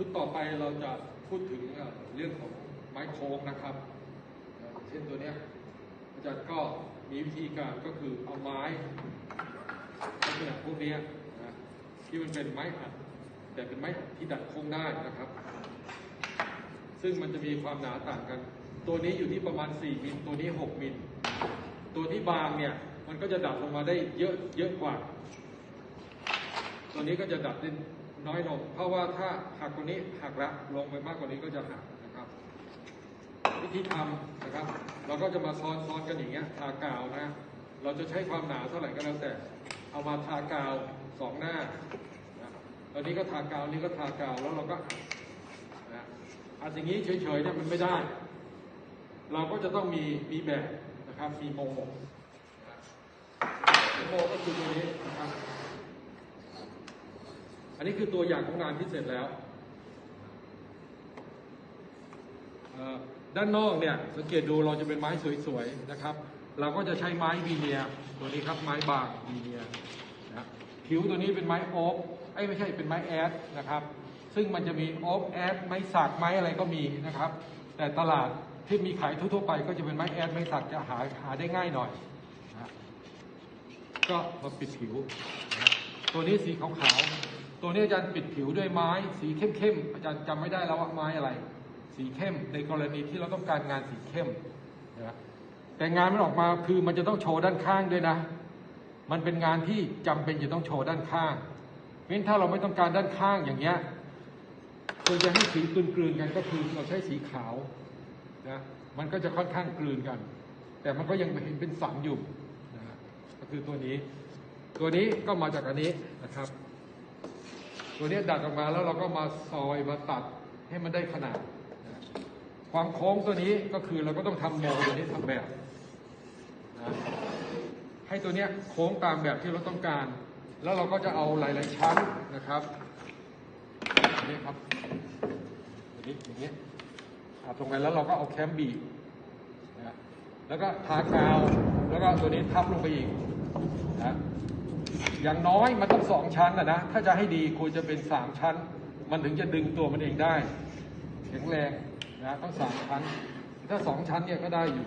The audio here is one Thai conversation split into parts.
ชุดต่อไปเราจะพูดถึงเรื่องของไม้โค้งนะครับ เช่นตัวเนี้ยอาจารย์ก็มีวิธีการก็คือเอาไม้ลักษณะพวกนี้นะที่มันเป็นไม้อัด แต่เป็นไม้ที่ดัดโค้งได้นะครับ ซึ่งมันจะมีความหนาต่างกัน ตัวนี้อยู่ที่ประมาณ 4มิลตัวนี้ 6มิลตัวที่บางเนี่ยมันก็จะดัดลงมาได้เยอะเยอะกว่า ตัวนี้ก็จะดัดได้ น้อยลง เพราะว่าถ้าหักกว่านี้หักละลงไปมากกว่านี้ก็จะหักนะครับ วิธีทำนะครับ เราก็จะมาซ้อนซ้อนกันอย่างเงี้ยทากาวนะ เราจะใช้ความหนาเท่าไหร่ก็แล้วแต่ เอามาทากาวสองหน้านะตอนนี้ก็ทากาวนี่ก็ทากาวแล้วเราก็อัดนะอัดอย่างนี้เฉยๆเนี่ยมันไม่ได้ เราก็จะต้องมีมีแบบนะครับมีโมนะโมก็คือตัวนี้นะครับ อันนี้คือตัวอย่างของงานที่เสร็จแล้ว ด้านนอกเนี่ยสังเกตดูเราจะเป็นไม้สวยๆนะครับ เราก็จะใช้ไม้วีเนียตัวนี้ครับไม้บางวีเนียนะผิวตัวนี้เป็นไม้โอ๊กไอ้ไม่ใช่เป็นไม้แอดนะครับ ซึ่งมันจะมีโอ๊กแอดไม้สักไม้อะไรก็มีนะครับ แต่ตลาดที่มีขายทั่วๆไปก็จะเป็นไม้แอดไม้สักจะหาหาได้ง่ายหน่อยนะก็มาปิดผิวนะตัวนี้สีขาวๆ ตัวนี้อาจารย์ปิดผิวด้วยไม้ สีเข้มๆอาจารย์จำไม่ได้แล้วว่าไม้อะไร สีเข้มในกรณีที่เราต้องการงานสีเข้มนะแต่งานมันออกมาคือมันจะต้องโชว์ด้านข้างด้วยนะ มันเป็นงานที่จำเป็นจะต้องโชว์ด้านข้างเพราะฉะนั้นถ้าเราไม่ต้องการด้านข้างอย่างเงี้ยควรจะให้สีกลืนๆกันก็คือเราใช้สีขาวนะมันก็จะค่อนข้างกลืนกัน แต่มันก็ยังเห็นเป็นสันอยู่นะก็คือตัวนี้ ตัวนี้ก็มาจากอันนี้นะครับ ตัวนี้ดัดออกมาแล้วเราก็มาซอยมาตัดให้มันได้ขนาด ความโค้งตัวนี้ก็คือเราก็ต้องทำโมตัวนี้ทำแบบนะให้ตัวนี้โค้งตามแบบที่เราต้องการ แล้วเราก็จะเอาหลาย ๆ ชั้นนะครับนนี้ครับอันนี้อย่างเงี้ยอัดลงไปแล้วเราก็เอาแคมบีบนะแล้วก็ทากาว แล้วก็ตัวนี้ทับลงไปอีกนะ อย่างน้อยมันต้องสองชั้นนะนะถ้าจะให้ดีควรจะเป็นสามชั้น มันถึงจะดึงตัวมันเองได้แข็งแรงนะต้องสามชั้น ถ้าสองชั้นเนี่ยก็ได้อยู่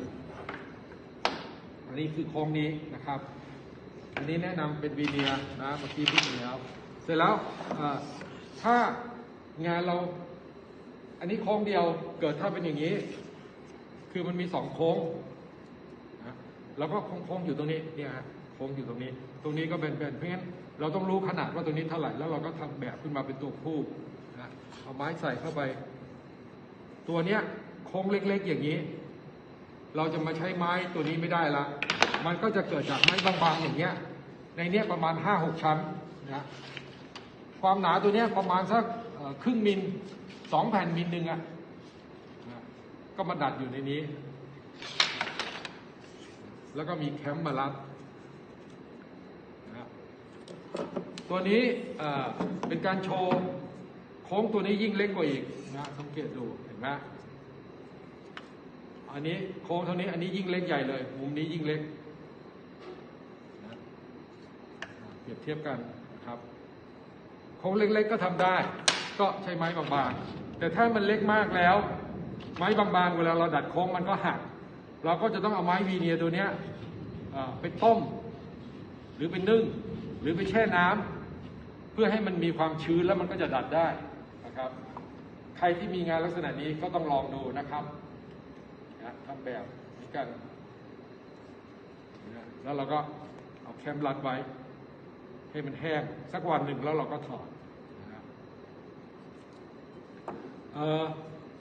อันนี้คือโครงนี้นะครับ อันนี้แนะนำเป็นวีเนียนะเมื่อกี้พูดไปแล้ว เสร็จแล้วถ้างานเรา อันนี้โค้งเดียวเกิดถ้าเป็นอย่างนี้ คือมันมีสองโค้งนะแล้วก็โค้งๆอยู่ตรงนี้เนี่ยฮะ ค้งอยู่ตรงนี้ ตรงนี้ก็เป็นๆเพราะงั้นเราต้องรู้ขนาดว่าตรงนี้เท่าไหร่แล้วเราก็ทำแบบขึ้นมาเป็นตัวคู่นะเอาไม้ใส่เข้าไป ตัวเนี้ยโค้งเล็ก ๆ อย่างนี้ เราจะมาใช้ไม้ตัวนี้ไม่ได้ละ มันก็จะเกิดจากไม้บางๆอย่างเงี้ย ในเนี้ยประมาณห้าหกชั้นนะความหนาตัวเนี้ยประมาณสักครึ่งมิลสองแผ่นมิลหนึ่งอะนะก็มาดัดอยู่ในนี้ แล้วก็มีแคมป์มารัดนะ ตัวนี้เป็นการโชว์โค้งตัวนี้ยิ่งเล็กกว่าอีกนะสังเกตดูเห็นไหมอันนี้โค้งเท่านี้อันนี้ยิ่งเล็กใหญ่เลย มุมนี้ยิ่งเล็กนะเปรียบเทียบกันนะครับ โค้งเล็กๆก็ทำได้ ก็ใช้ไม้บางๆ แต่ถ้ามันเล็กมากแล้ว ไม้บางๆ เวลาเราดัดโค้งมันก็หัก เราก็จะต้องเอาไม้วีเนียร์ตัวเนี้ยไปต้ม หรือไปนึ่ง หรือไปแช่น้ำ เพื่อให้มันมีความชื้นแล้วมันก็จะดัดได้นะครับ ใครที่มีงานลักษณะนี้ก็ต้องลองดูนะครับนะทำแบบเหมือนกันนะแล้วเราก็เอาแคมรัดไว้ ให้มันแห้งสักวันหนึ่งแล้วเราก็ถอดนะครับ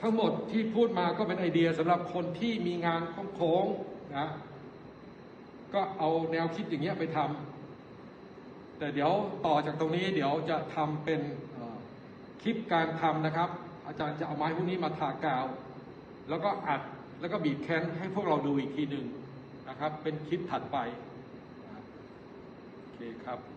ทั้งหมดที่พูดมาก็เป็นไอเดียสำหรับคนที่มีงานโค้งๆนะก็เอาแนวคิดอย่างเงี้ยไปทำ แต่เดี๋ยวต่อจากตรงนี้เดี๋ยวจะทำเป็นคลิปการทำนะครับ อาจารย์จะเอาไม้พวกนี้มาทากาว แล้วก็อัดแล้วก็บีบแคนให้พวกเราดูอีกทีหนึ่งนะครับ เป็นคลิปถัดไปโอเคครับ